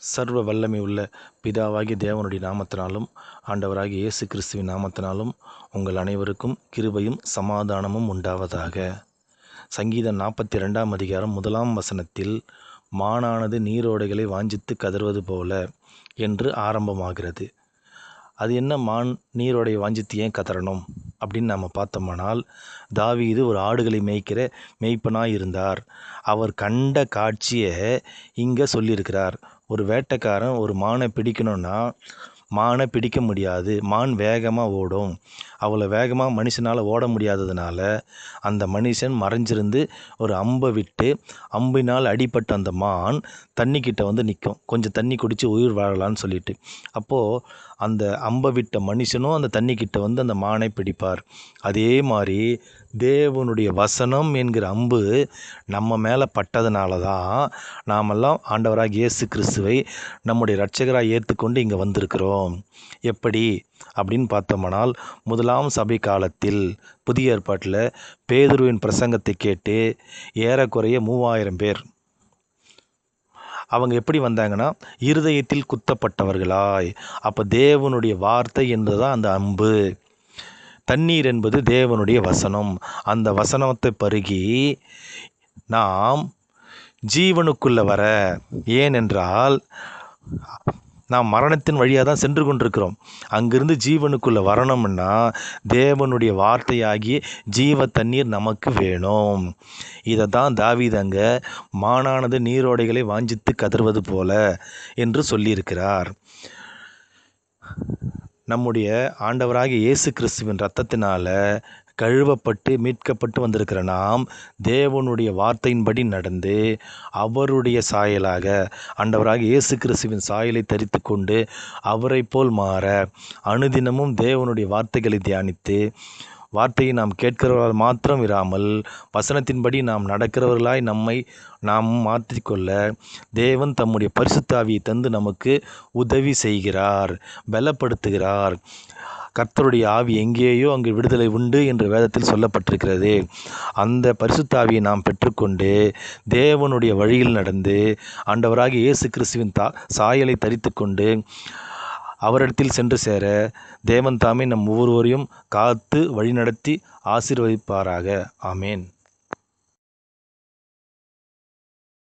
சர்வ வல்லமை உள்ள பிதாவாகிய தேவனுடைய நாமத்தினாலும் ஆண்டவராகிய இயேசு கிறிஸ்துவின் நாமத்தினாலும் உங்கள் அனைவருக்கும் கிருபையும் சமாதானமும் உண்டாவதாக. சங்கீதம் நாற்பத்தி ரெண்டாம் அதிகாரம் முதலாம் வசனத்தில் மானானது நீரோடைகளை வாஞ்சித்து கதறுவது போல என்று ஆரம்பமாகிறது. அது என்ன மான் நீரோடை வாஞ்சித்து ஏன் கதறணும் அப்படின்னு நம்ம பார்த்தோமானால் தாவீது ஒரு ஆடுகளை மேய்க்கிற மேய்ப்பனாய் இருந்தார் அவர் கண்ட காட்சியை இங்கே சொல்லியிருக்கிறார். ஒரு வேட்டைக்காரன் ஒரு மானை பிடிக்கணும்னா மானை பிடிக்க முடியாது. மான் வேகமாக ஓடும். அவ்வளோ வேகமாக மனுஷனால் ஓட முடியாததுனால அந்த மனுஷன் மறைஞ்சிருந்து ஒரு அம்பை விட்டு அம்பினால் அடிபட்ட அந்த மான் தண்ணிக்கிட்ட வந்து நிற்கும் கொஞ்சம் தண்ணி குடித்து உயிர் வாழலான்னு சொல்லிட்டு. அப்போது அந்த அம்பை விட்ட மனுஷனும் அந்த தண்ணிக்கிட்ட வந்து அந்த மானை பிடிப்பார். அதே மாதிரி தேவனுடைய வசனம் என்கிற அம்பு நம்ம மேலே பட்டதுனால தான் நாமெல்லாம் ஆண்டவராக இயேசு கிறிஸ்துவை நம்முடைய ரட்சகராக ஏற்றுக்கொண்டு இங்கே வந்திருக்கிறோம். எப்படி? அப்படின்னு பார்த்தோம்னால் முதலாம் சபை காலத்தில் புதிய ஏற்பாட்டில் பேதுருவின் பிரசங்கத்தை கேட்டு ஏறக்குறைய மூவாயிரம் பேர். அவங்க எப்படி வந்தாங்கன்னா இருதயத்தில் குத்தப்பட்டவர்களாய். அப்போ தேவனுடைய வார்த்தை என்பதுதான் அந்த அம்பு. தண்ணீர் என்பது தேவனுடைய வசனம். அந்த வசனத்தை பருகி நாம் ஜீவனுக்குள்ள வர ஏனென்றால் நாம் மரணத்தின் வழியாக தான் சென்று கொண்டிருக்கிறோம். அங்கிருந்து ஜீவனுக்குள்ளே வரணும்னா தேவனுடைய வார்த்தையாகிய ஜீவ தண்ணீர் நமக்கு வேணும். இதை தான் தாவிதங்க மானானது நீரோடைகளை வாஞ்சித்து கதறுவது போல என்று சொல்லியிருக்கிறார். நம்முடைய ஆண்டவராகிய இயேசு கிறிஸ்துவின் ரத்தத்தினால் கழுவப்பட்டு மீட்கப்பட்டு வந்திருக்கிற நாம் தேவனுடைய வார்த்தையின்படி நடந்து அவருடைய சாயலாக ஆண்டவராக இயேசு கிறிஸ்துவின் சாயலை தரித்து கொண்டு அவரை போல் மாற அனுதினமும் தேவனுடைய வார்த்தைகளை தியானித்து வார்த்தையை நாம் கேட்கிறவர்களால் மாத்திரம் இராமல் வசனத்தின்படி நாம் நடக்கிறவர்களாய் நம்மை நாம் மாற்றிக்கொள்ள தேவன் தம்முடைய பரிசுத்தாவியை தந்து நமக்கு உதவி செய்கிறார் பலப்படுத்துகிறார். கர்த்தருடைய ஆவி எங்கேயோ அங்கு விடுதலை உண்டு என்று வேதத்தில் சொல்லப்பட்டிருக்கிறது. அந்த பரிசுத்தாவியை நாம் பெற்றுக்கொண்டு தேவனுடைய வழியில் நடந்து ஆண்டவராக இயேசு கிறிஸ்துவின் தா சாயலை தரித்து கொண்டு அவரிடத்தில் சென்று சேர தேவன் தாமே நம் ஒவ்வொருவரையும் காத்து வழிநடத்தி ஆசீர்வதிப்பாராக. ஆமேன்.